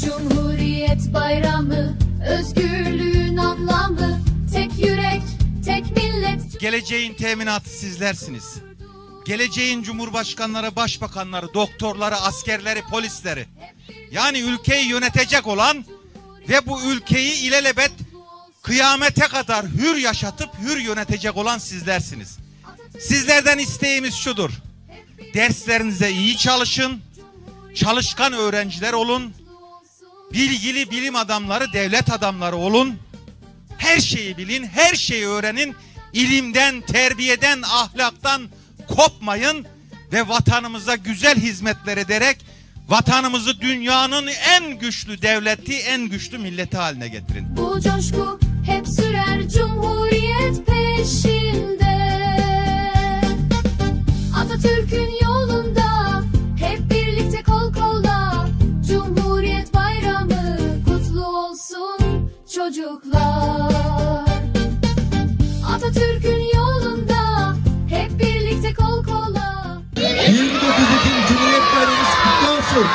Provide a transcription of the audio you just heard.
Cumhuriyet bayramı, özgürlüğün anlamı, tek yürek, tek millet. Geleceğin teminatı sizlersiniz. Geleceğin cumhurbaşkanları, başbakanları, doktorları, askerleri, polisleri. Yani ülkeyi yönetecek olan ve bu ülkeyi ilelebet kıyamete kadar hür yaşatıp hür yönetecek olan sizlersiniz. Sizlerden isteğimiz şudur. Derslerinize iyi çalışın. Çalışkan öğrenciler olun. Bilgili bilim adamları, devlet adamları olun. Her şeyi bilin, her şeyi öğrenin. İlimden, terbiyeden, ahlaktan kopmayın ve vatanımıza güzel hizmetler ederek vatanımızı dünyanın en güçlü devleti, en güçlü milleti haline getirin. Bu coşku olsun çocuklar. Atatürk'ün yolunda hep birlikte kol kola. 29 Ekim Cumhuriyet Bayramımız kutlu olsun.